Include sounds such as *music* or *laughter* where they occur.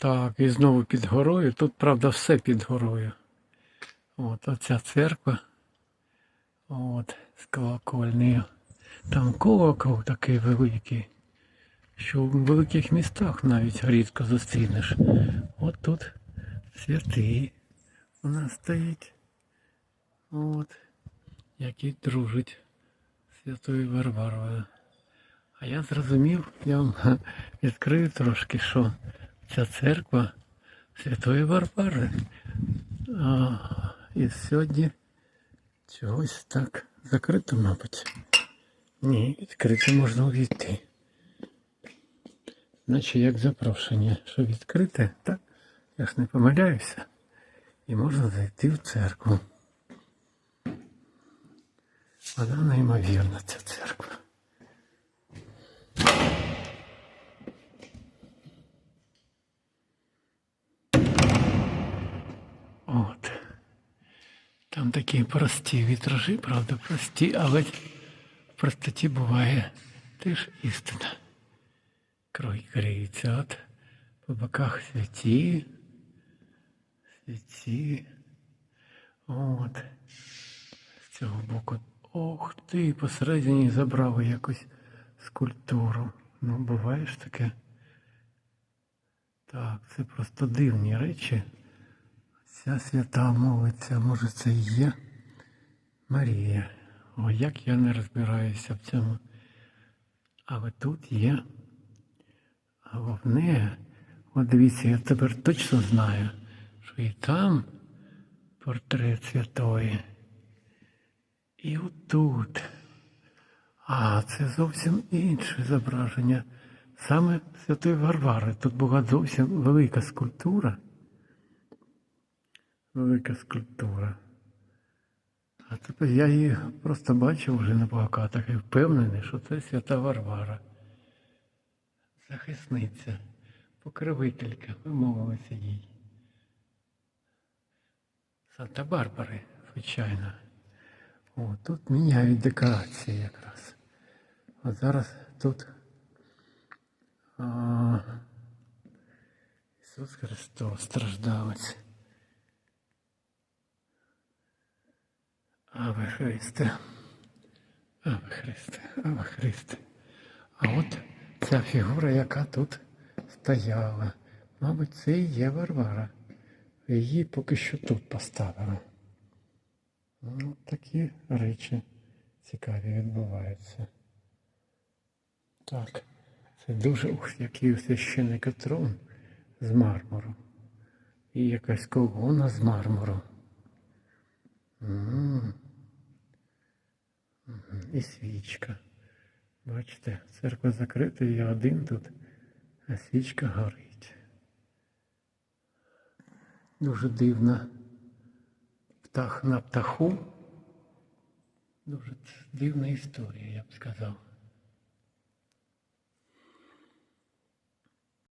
Так, і знову під горою. Тут, правда, все під горою. От оця церква. От, з колокольнею. Там колокол такий великий, що в великих містах навіть рідко зустрінеш. От тут святий у нас стоїть. От, який дружить святою Варварою. А я зрозумів, я вам *laughs* відкрию трошки, що ця церква Святої Варвари. А, і сьогодні чогось так закрито, мабуть. Ні, відкрито можна увійти. Наче як запрошення, що відкрите, так? Я ж не помиляюся. І можна зайти в церкву. Вона неймовірна, ця. От. Там такі прості вітражі, правда, прості, але в простоті буває теж істина. Крой криється. От по боках святі, святі. От. З цього боку. Ох ти, посередині забрав якусь скульптуру. Ну, буває ж таке. Так, це просто дивні речі. Ця свята молиться, може це і є Марія. О, як я не розбираюся в цьому. Але тут є головне, от дивіться, я тепер точно знаю, що і там портрет святої. І отут. А це зовсім інше зображення. Саме Святої Варвари. Тут була зовсім велика скульптура. Велика скульптура. А тепер я її просто бачив вже на плакатах і впевнений, що це свята Варвара. Захисниця, покровителька, вимовилася їй. Санта-Барбари, звичайно. О, тут міняють декорації якраз. От зараз тут а, Ісус Христос страждалець. Аве Христе, Аве Христе, Аве Христе. А от ця фігура, яка тут стояла, мабуть, це і є Варвара. Її поки що тут поставили. Ну, такі речі цікаві відбуваються. Так, це дуже ух, який у священника трон з мармуру. І якась колона з мармуру. М. Мгм. І свічка. Бачите, церква закрита, я один тут, а свічка горить. Дуже дивна птах на птаху. Дуже дивна історія, я б сказав.